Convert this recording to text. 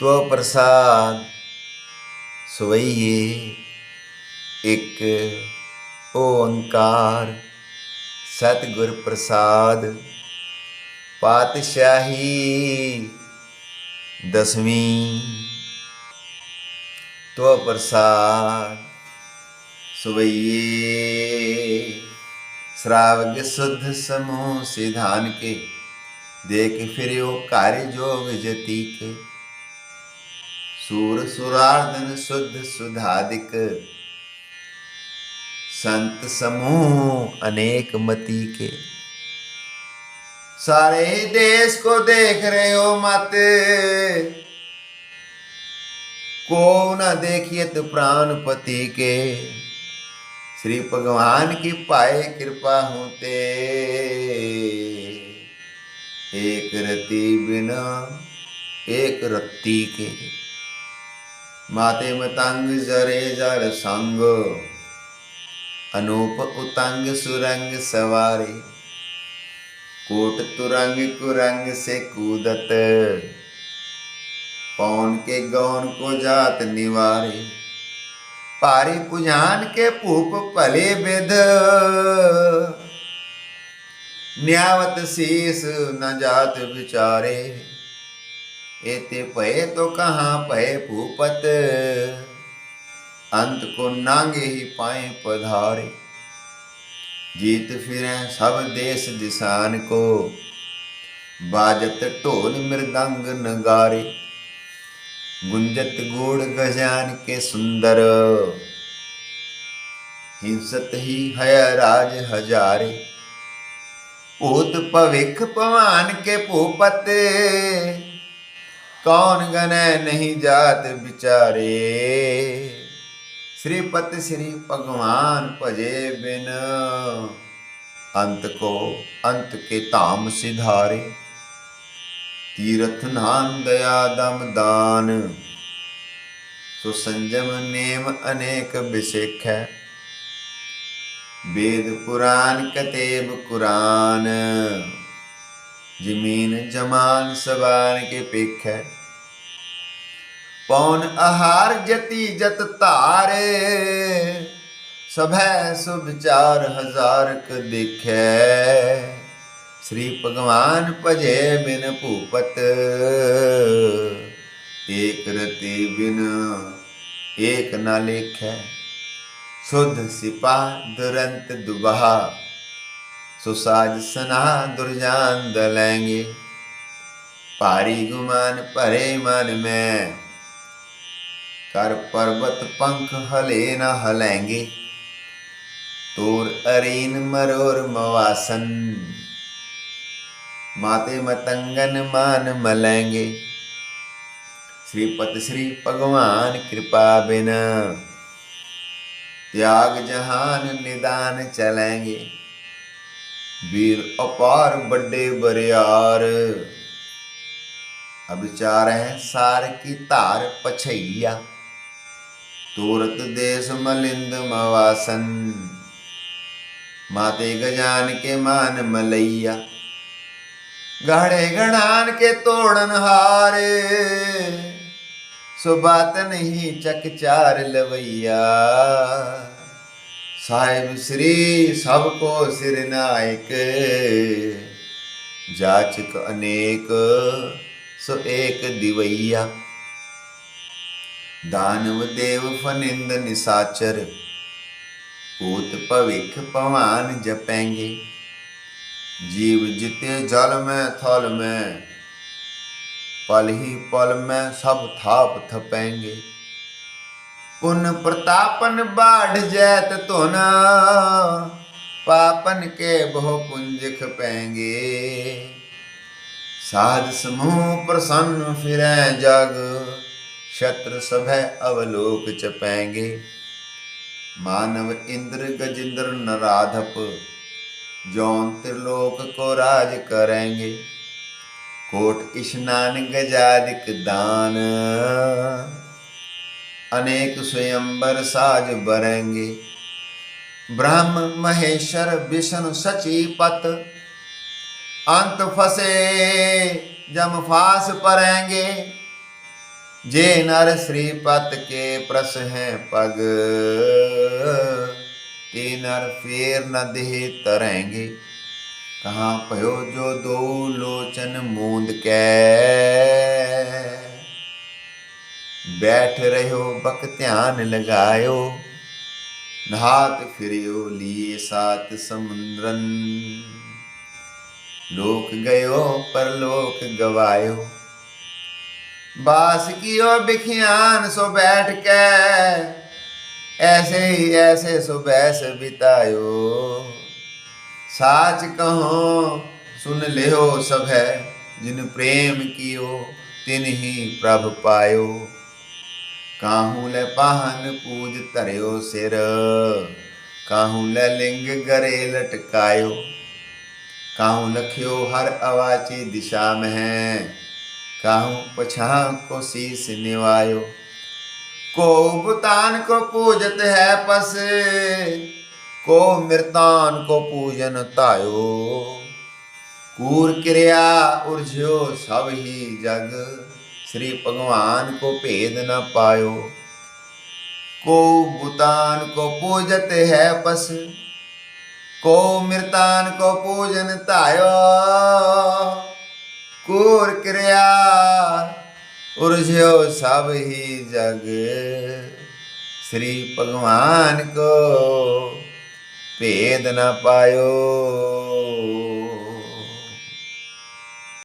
तो प्रसाद सुवैये एक ओंकार सतगुर प्रसाद पातशाही दसवीं त्व प्रसाद सुवैये श्रावक शुद्ध समूह सिद्धान के देख फिर कार्य जोग जती के। सूर सुरार्दन शुद्ध सुधादिक। संत समूह अनेक मती के। सारे ही देश को देख रहे हो मत। को न देखिए तो प्राणपति के। श्री भगवान की पाए कृपा होते एक रति बिना एक रत्ती के। माते मतंग जरे जर संग। अनूप उतंग सुरंग सवारे। कोट तुरंग कुरंग से कूदत। पौन के गौन को जात निवारे। पारी पुजान के पूप पले बेद। न्यावत शीस न जात विचारे एते पए तो कहाँ पए भूपत अंत को नांगे ही पाए पधारे जीत फिरे सब देश दिशान को बाजत ढोल मृदंग नगारे गुंजत गोड़ गजान के सुंदर हिंसत ही है राज हजारे पूत पविख पवान के पूपत कौन गने नहीं जात बिचारे? श्रीपत श्री भगवान भजे बिन। अंत को अंत के धाम सिधारे। तीरथ नाम दया दम दान। सो संजम नेम अनेक विशेख। है वेद पुराण कतेब कुरान। ज़मीन जमान सबान के पिख। है पौन आहार जति जत तारे सभै शुभ चार हज़ार क दिखै। श्री भगवान भजे बिन भूपत, एक रति बिन एक न लेखै। शुद्ध सिपा दुरंत दुबहा, सुसाज सना दुर्जान दलेंगे। पारी गुमान परे मन में कर पर्वत पंख हले न हलेंगे। तोर अरेन मरोर मवासन। माते मतंगन मान मलेंगे। श्रीपत श्री भगवान कृपा बिना। त्याग जहान निदान चलेंगे। वीर अपार बड़े बरियार। अभिचार है सार की तार पछैया। तूरत देश मलिंद मवासन माते गजान के मान मलैया गाड़े गणान के तोड़न हारे सो बात नहीं चकचार लवैया साहिब श्री सबको सिर नायक जाचक अनेक सो एक दिवैया दानव देव फनिंद निसाचर, पूत पविख पवान जपेंगे। जीव जिते जल में, थल में, पल ही पल में सब थाप थपेंगे। पुन प्रतापन बाढ़ जैत तो न पापन के बहु पुंज खपेंगे साध समूह प्रसन्न फिरे जग शत्रु सभय अवलोक चपेंगे। मानव इंद्र गजेंद्र नराधप, जौन त्रिलोक को राज करेंगे। कोट स्नान गजादिक दान। अनेक स्वयंवर साज बरेंगे। ब्रह्म महेश्वर विष्णु सची पत, अंत फसे जम फास परेंगे। जे नर श्रीपत के प्रस हैं पग, ते नर फेर न देह तरेंगे। कहाँ पयो जो दो लोचन मूंद के? बैठ रहो बक ध्यान लगायो, नहात फिरियो लिए सात समुद्रन। लोक गयो पर लोक गवायो बास कियो बिखियान सो बैठ के। ऐसे ही ऐसे सो बैस बितायो। साच कहो, सुन लियो सब है, जिन प्रेम कियो, तिन ही प्रभ पायो। काहू ले पाहन पूज तरयो सिर काहू ले लिंग गरे लटकायो। काहू लखियो हर अवाची दिशा में है काहू पछा को शीस निवायो। को बुतान को पूजत है पस को मृतान को पूजन तायो। कूर क्रिया उर्झ्यो सब ही जग, श्री भगवान को भेद न पायो। को बुतान को पूजत है पस को मृतान को पूजन तायो। कूर क्रिया उर्झ्यो सब ही जग। श्री भगवान को भेद न पायो।